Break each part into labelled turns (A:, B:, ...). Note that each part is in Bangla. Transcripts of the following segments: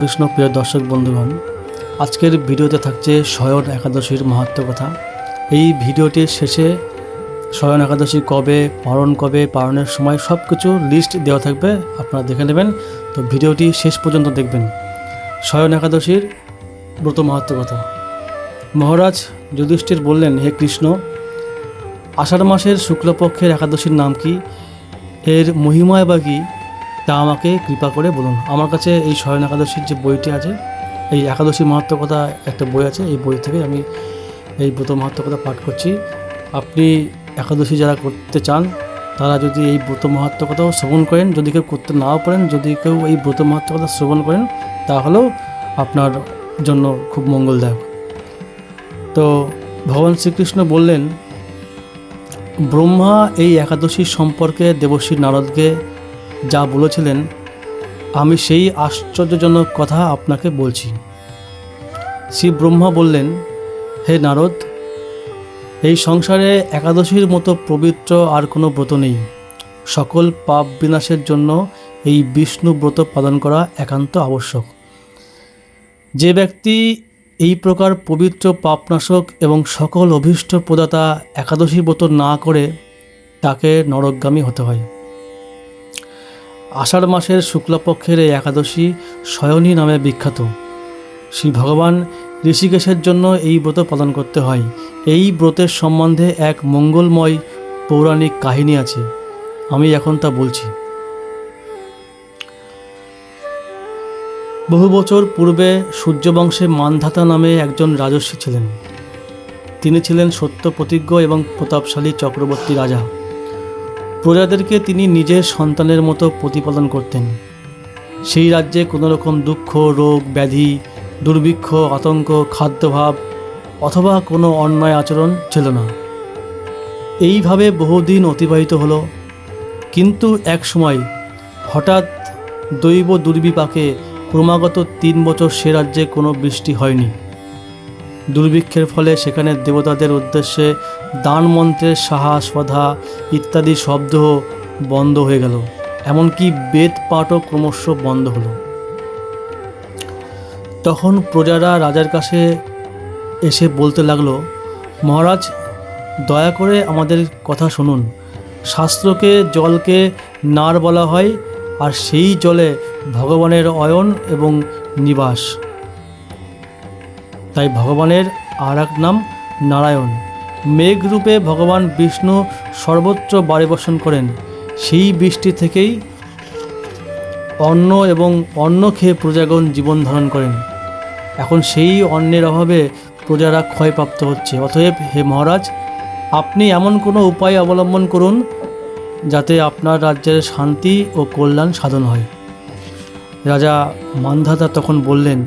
A: কৃষ্ণ প্রিয় দর্শক বন্ধুগণ, আজকের ভিডিওতে থাকছে শয়ন একাদশীর মাহাত্ম কথা। এই ভিডিওটির শেষে শয়ন একাদশী কবে, পালন কবে, পালনের সময় সব কিছু লিস্ট দেওয়া থাকবে, আপনারা দেখে নেবেন। তো ভিডিওটি শেষ পর্যন্ত দেখবেন। শয়ন একাদশীর ব্রত মাহাত্ম কথা। মহারাজ যুধিষ্ঠির বললেন, হে কৃষ্ণ, আষাঢ় মাসের শুক্লপক্ষের একাদশীর নাম কি? এর মহিমায় বা কি? তা আমাকে কৃপা করে বলুন। আমার কাছে এই শয়ন একাদশীর যে বইটি আছে, এই একাদশী মাহাত্ম কথা একটা বই আছে, এই বই থেকে আমি এই ব্রত মাহাত্ম কথা পাঠ করছি। আপনি একাদশী যারা করতে চান, তারা যদি এই ব্রত মাহাত্ম কথাও শ্রবণ করেন, যদি কেউ করতে নাও পারেন, যদি কেউ এই ব্রত মাহাত্ম কথা শ্রবণ করেন, তাহলেও আপনার জন্য খুব মঙ্গলদায়ক। তো ভগবান শ্রীকৃষ্ণ বললেন, ব্রহ্মা এই একাদশী সম্পর্কে দেবশ্রী নারদকে যা বলেছিলেন, আমি সেই আশ্চর্যজনক কথা আপনাকে বলছি। শ্রী ব্রহ্মা বললেন, হে নারদ, এই সংসারে একাদশীর মতো পবিত্র আর কোনো ব্রত নেই। সকল পাপ বিনাশের জন্য এই বিষ্ণু ব্রত পালন করা একান্ত আবশ্যক। যে ব্যক্তি এই প্রকার পবিত্র পাপনাশক এবং সকল অভীষ্ট প্রদাতা একাদশী ব্রত না করে, তাকে নরকগামী হতে হয়। আষাঢ় মাসের শুক্লপক্ষের এই একাদশী শয়নী নামে বিখ্যাত। শ্রী ভগবান ঋষিকেশের জন্য এই ব্রত পালন করতে হয়। এই ব্রতের সম্বন্ধে এক মঙ্গলময় পৌরাণিক কাহিনী আছে। আমি এখন তা বলছি। বহু বছর পূর্বে সূর্যবংশে মানধাতা নামে একজন রাজস্বী ছিলেন। তিনি ছিলেন সত্য প্রতিজ্ঞ এবং প্রতাপশালী চক্রবর্তী রাজা। প্রজাদেরকে তিনি নিজের সন্তানের মতো প্রতিপালন করতেন। সেই রাজ্যে কোনো রকম দুঃখ, রোগ, ব্যাধি, দুর্ভিক্ষ, আতঙ্ক, খাদ্যভাব অথবা কোনো অন্যায় আচরণ ছিল না। এইভাবে বহুদিন অতিবাহিত হলো। কিন্তু এক সময় হঠাৎ দৈব দুর্বিপাকে ক্রমাগত তিন বছর সে রাজ্যে কোনো বৃষ্টি হয়নি। দুর্ভিক্ষের ফলে সেখানে দেবতাদের উদ্দেশ্যে দান মন্ত্রের সাহা সধা ইত্যাদি শব্দ বন্ধ হয়ে গেল। এমনকি বেদ পাঠও ক্রমশ বন্ধ হলো। তখন প্রজারা রাজার কাছে এসে বলতে লাগল, মহারাজ, দয়া করে আমাদের কথা শুনুন। শাস্ত্রকে, জলকে নার বলা হয়, আর সেই জলে ভগবানের অয়ন এবং নিবাস। তাই ভগবানের আর এক নাম নারায়ণ। মেঘরূপে ভগবান বিষ্ণু সর্বত্র বাড়ি বসন করেন। সেই বৃষ্টি থেকেই অন্ন এবং অন্ন খেয়ে প্রজাগণ জীবন ধারণ করেন। এখন সেই অন্নের অভাবে প্রজারা ক্ষয়প্রাপ্ত হচ্ছে। অতএব হে মহারাজ, আপনি এমন কোনো উপায় অবলম্বন করুন যাতে আপনার রাজ্যের শান্তি ও কল্যাণ সাধন হয়। রাজা মান্ধাতা তখন বললেন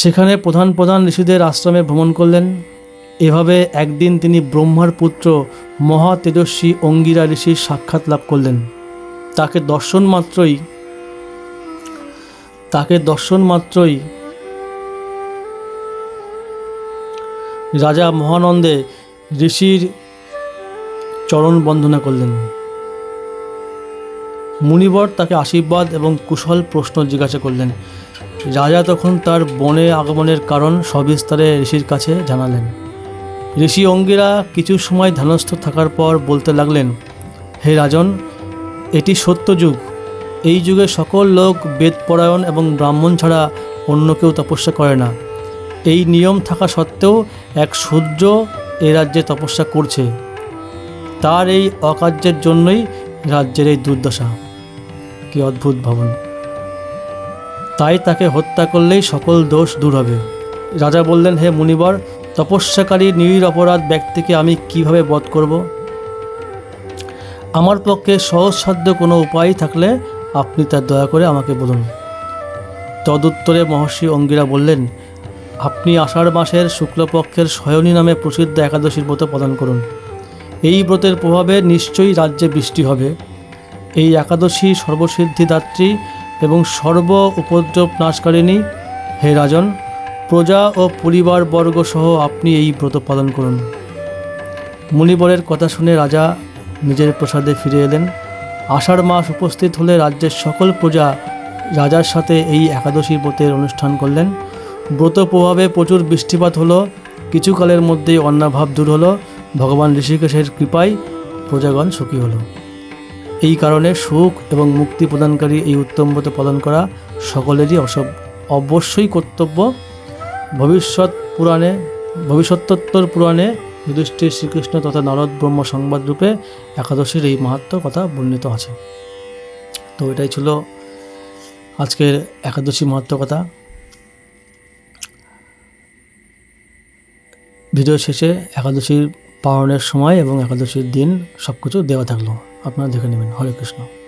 A: সেখানে প্রধান প্রধান ঋষিদের আশ্রমে ভ্রমণ করলেন। এভাবে একদিন তিনি ব্রহ্মার পুত্র মহা তেজস্বী অঙ্গিরা ঋষির সাক্ষাৎ লাভ করলেন। তাকে দর্শন মাত্রই, তাকে দর্শন মাত্রই রাজা মহানন্দে ঋষির চরণ বন্দনা করলেন। মুনিবর তাকে আশীর্বাদ এবং কুশল প্রশ্ন জিজ্ঞাসা করলেন রাজা তখন তার বনে আগমনের কারণ সবিস্তারে ঋষির কাছে জানালেন। ঋষি অঙ্গিরা কিছু সময় ধ্যানস্থ থাকার পর বলতে লাগলেন, হে রাজন, এটি সত্য যুগ। এই যুগে সকল লোক বেদপরায়ণ এবং ব্রাহ্মণ ছাড়া অন্য কেউ তপস্যা করে না। এই নিয়ম থাকা সত্ত্বেও এক শূদ্র এ রাজ্যে তপস্যা করছে। তার এই অকার্যের জন্যই রাজ্যের এই দুর্দশা। কি অদ্ভুত ভাবন। তাই তাকে হত্যা করলেই সকল দোষ দূর হবে। রাজা বললেন, হে মুনিবর, তপস্যাকারী নিরপরাধ ব্যক্তিকে আমি কীভাবে বধ করব? আমার পক্ষে সহজসাধ্য কোনো উপায় থাকলে আপনি তার দয়া করে আমাকে বলুন। তদুত্তরে মহর্ষি অঙ্গিরা বললেন, আপনি আষাঢ় মাসের শুক্লপক্ষের শয়নী নামে প্রসিদ্ধ একাদশীর ব্রত পালন করুন। এই ব্রতের প্রভাবে নিশ্চয়ই রাজ্যে বৃষ্টি হবে। এই একাদশী সর্বসিদ্ধিদাত্রী এবং সর্ব উপদ্রব নাশকারিণী, হে রাজন, প্রজা ও পরিবারবর্গ সহ আপনি এই ব্রত পালন করুন। মুনিবরের কথা শুনে রাজা নিজের প্রসাদে ফিরে এলেন। আষাঢ় মাস উপস্থিত হলে রাজ্যের সকল প্রজা রাজার সাথে এই একাদশী ব্রতের অনুষ্ঠান করলেন। ব্রত প্রভাবে প্রচুর বৃষ্টিপাত হলো, কিছুকালের মধ্যেই অন্নাভাব দূর হলো। ভগবান ঋষিকেশের কৃপায় প্রজাগণ সুখী হলো। এই কারণে সুখ এবং মুক্তি প্রদানকারী এই উত্তম ব্রত পালন করা সকলেরই অবশ্যই কর্তব্য। ভবিষ্যৎ পুরাণে ভবিষ্যত্তর পুরাণে যুধিষ্ঠির শ্রীকৃষ্ণ তথা নারদ ব্রহ্ম সংবাদ রূপে একাদশীর এই মাহাত্ম কথা বর্ণিত আছে। তো এটাই ছিল আজকের একাদশী মাহাত্ম কথা। ভিডিও শেষে একাদশীর পালনের সময় এবং একাদশীর দিন সব কিছু দেওয়া থাকল। আপনারা দেখে নেবেন। হরে কৃষ্ণ।